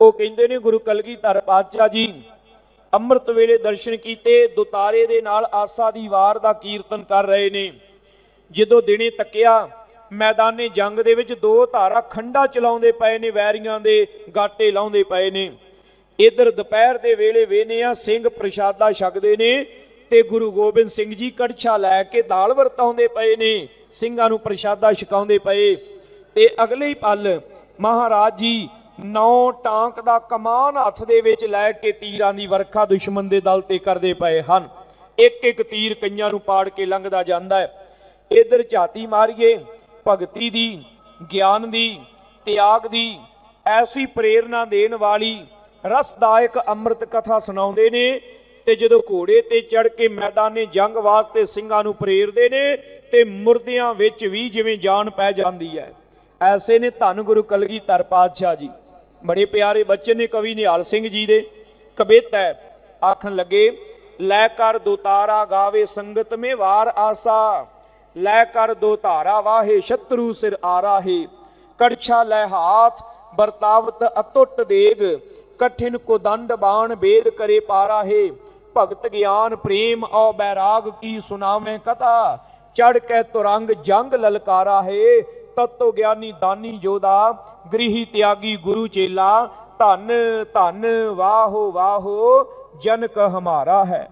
ਉਹ ਕਹਿੰਦੇ ਨੇ ਗੁਰੂ ਕਲਗੀਧਰ ਪਾਤਸ਼ਾਹ ਜੀ, ਅੰਮ੍ਰਿਤ ਵੇਲੇ ਦਰਸ਼ਨ ਕੀਤੇ, ਦੁਤਾਰੇ ਦੇ ਨਾਲ ਆਸਾ ਦੀ ਵਾਰ ਦਾ ਕੀਰਤਨ ਕਰ ਰਹੇ ਨੇ। ਜਦੋਂ ਦਿਨੇ ਤੱਕਿਆ, ਮੈਦਾਨੇ ਜੰਗ ਦੇ ਵਿੱਚ ਦੋ ਧਾਰਾ ਖੰਡਾ ਚਲਾਉਂਦੇ ਪਏ ਨੇ, ਵੈਰੀਆਂ ਦੇ ਗਾਟੇ ਲਾਉਂਦੇ ਪਏ ਨੇ। ਇਧਰ ਦੁਪਹਿਰ ਦੇ ਵੇਲੇ ਵੇਨੇ ਆ ਸਿੰਘ ਪ੍ਰਸ਼ਾਦਾ ਛਕਦੇ ਨੇ ਤੇ ਗੁਰੂ ਗੋਬਿੰਦ ਸਿੰਘ ਜੀ ਕੜਛਾ ਲੈ ਕੇ ਦਾਲ ਵਰਤਾਉਂਦੇ ਪਏ ਨੇ, ਸਿੰਘਾਂ ਨੂੰ ਪ੍ਰਸ਼ਾਦਾ ਛਕਾਉਂਦੇ ਪਏ। ਤੇ ਅਗਲੇ ਹੀ ਪਲ ਮਹਾਰਾਜ ਜੀ ਨੌ ਟਾਂਕ ਦਾ ਕਮਾਨ ਹੱਥ ਦੇ ਵਿੱਚ ਲੈ ਕੇ ਤੀਰਾਂ ਦੀ ਵਰਖਾ ਦੁਸ਼ਮਣ ਦੇ ਦਲ ਤੇ ਕਰਦੇ ਪਏ ਹਨ। ਇੱਕ ਇੱਕ ਤੀਰ ਕਈਆਂ ਨੂੰ ਪਾੜ ਕੇ ਲੰਘਦਾ ਜਾਂਦਾ ਹੈ। ਇਧਰ ਝਾਤੀ ਮਾਰੀਏ, ਭਗਤੀ ਦੀ, ਗਿਆਨ ਦੀ, ਤਿਆਗ ਦੀ, ਐਸੀ ਪ੍ਰੇਰਣਾ ਦੇਣ ਵਾਲੀ ਰਸਦਾਇਕ ਅੰਮ੍ਰਿਤ ਕਥਾ ਸੁਣਾਉਂਦੇ ਨੇ ਤੇ ਜਦੋਂ ਘੋੜੇ ਤੇ ਚੜ ਕੇ ਮੈਦਾਨੇ ਜੰਗ ਵਾਸਤੇ ਸਿੰਘਾਂ ਨੂੰ ਪ੍ਰੇਰਦੇ ਨੇ ਤੇ ਮੁਰਦਿਆਂ ਵਿੱਚ ਵੀ ਜਿਵੇਂ ਜਾਨ ਪੈ ਜਾਂਦੀ ਹੈ। ਐਸੇ ਨੇ ਧੰਨ ਗੁਰੂ ਕਲਗੀਧਰ ਪਾਤਸ਼ਾਹ ਜੀ। ਬੜੇ ਪਿਆਰੇ ਬੱਚੇ ਨੇ ਕਵੀ ਨਿਹਾਲ ਸਿੰਘ ਜੀ ਦੇ। ਕਵਿਤ ਆਖਣ ਲੱਗੇ, ਲੈ ਕਰ ਦੋ ਤਾਰਾ ਗਾਵੇ ਸੰਗਤ ਮੇ ਵਾਰ ਆਸਾ। ਲੈ ਕਰ ਦੋ ਵਾਹੇ ਸ਼ਤਰੂ ਸਿਰ ਆਰਾਹੇ। ਕੜਛਾ ਲੈ ਹਾਥ, ਵਰਤਾਵਤ ਅਟੁੱਟ ਦੇਗ। ਕਠਿਨ ਕੋ ਦੰਡ ਬਾਣ ਬੇਦ ਕਰੇ ਪਾਰਾਹੇ। ਭਗਤ ਗਿਆਨ ਪ੍ਰੇਮ ਔ ਬੈਰਾਗ ਕੀ ਸੁਨਾਵੇਂ ਕਥਾ। ਚੜ ਕੇ ਤੁਰੰਗ ਜੰਗ ਲਲਕਾਰਾ ਹੈ ਤਤੋ ਗਿਆਨੀ ਦਾਨੀ ਜੋਦਾ ਗ੍ਰਹੀ ਤਿਆਗੀ ਗੁਰੂ ਚੇਲਾ, ਧੰਨ ਧੰਨ ਵਾਹੋ ਵਾਹੋ ਜਨ ਕ ਹਮਾਰਾ ਹੈ।